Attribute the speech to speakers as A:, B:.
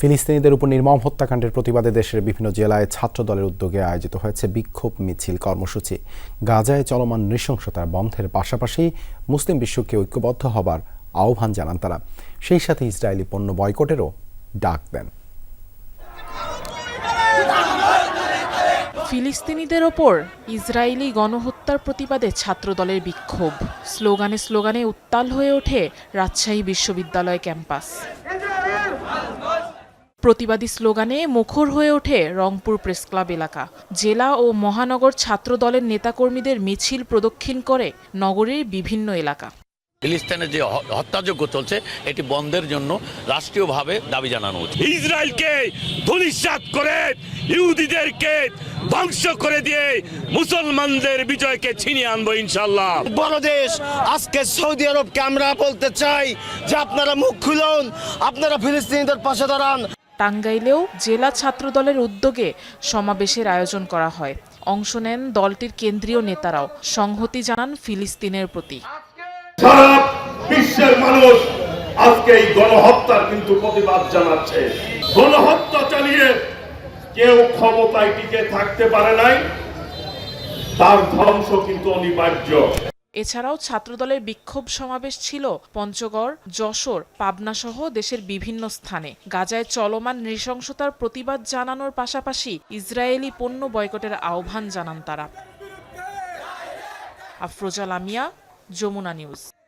A: ফিলিস্তিনিদের উপর নির্মম হত্যাকাণ্ডের প্রতিবাদে দেশের বিভিন্ন জেলায় ছাত্র দলের উদ্যোগে আয়োজিত হয়েছে বিক্ষোভ মিছিল কর্মসূচি। গাজায় চলমান নৃশংসতার বন্ধের পাশাপাশি মুসলিম বিশ্বকে ঐক্যবদ্ধ হবার আহ্বান জানান তারা। সেই সাথে ইসরায়েলি পণ্য বয়কটেরও ডাক দেন।
B: ফিলিস্তিনিদের ওপর ইসরায়েলি গণহত্যার প্রতিবাদে ছাত্রদলের বিক্ষোভ। স্লোগানে স্লোগানে উত্তাল হয়ে ওঠে রাজশাহী বিশ্ববিদ্যালয় ক্যাম্পাস। প্রতিবাদী স্লোগানে মুখর হয়ে ওঠে রংপুর প্রেস ক্লাব এলাকা। জেলা ও মহানগর ছাত্র দলের নেতাকর্মীদের মিছিল প্রদক্ষিণ করে নগরীর বিভিন্ন এলাকা।
C: ফিলিস্তিনের যে হত্যাযজ্ঞ চলছে এটি বন্ধের জন্য রাষ্ট্রীয়ভাবে দাবি জানানো উচিত
D: ইসরায়েলকে ধূলিসাৎ করে ইহুদিদেরকে ধ্বংস করে দিয়ে মুসলমানদের বিজয়কে ছিনিয়ে আনব ইনশাল্লাহ
E: বড় দেশ আজকে সৌদি আরবকে আমরা বলতে চাই যে আপনারা মুখ খুলুন আপনারা ফিলিস্তিনিদের পাশে দাঁড়ান।
B: টাঙ্গাইলেও জেলা ছাত্রদলের উদ্যোগে সমাবেশের আয়োজন করা হয়। অংশ নেন দলটির কেন্দ্রীয় নেতারাও। সংহতি জানান ফিলিস্তিনের প্রতি।
D: বিশ্বের মানুষ আজকে এই গণহত্যার কিন্তু প্রতিবাদ জানাচ্ছে। গণহত্যা চালিয়ে কেউ ক্ষমতায় টিকে থাকতে পারে নাই। তার ধ্বংস কিন্তু অনিবার্য।
B: এছাড়াও ছাত্রদলের বিক্ষোভ সমাবেশ ছিল পঞ্চগড়, যশোর, পাবনাসহ দেশের বিভিন্ন স্থানে। গাজায় চলমান নৃশংসতার প্রতিবাদ জানানোর পাশাপাশি ইসরায়েলি পণ্য বয়কটের আহ্বান জানান তারা। আফরোজা লামিয়া, যমুনা নিউজ।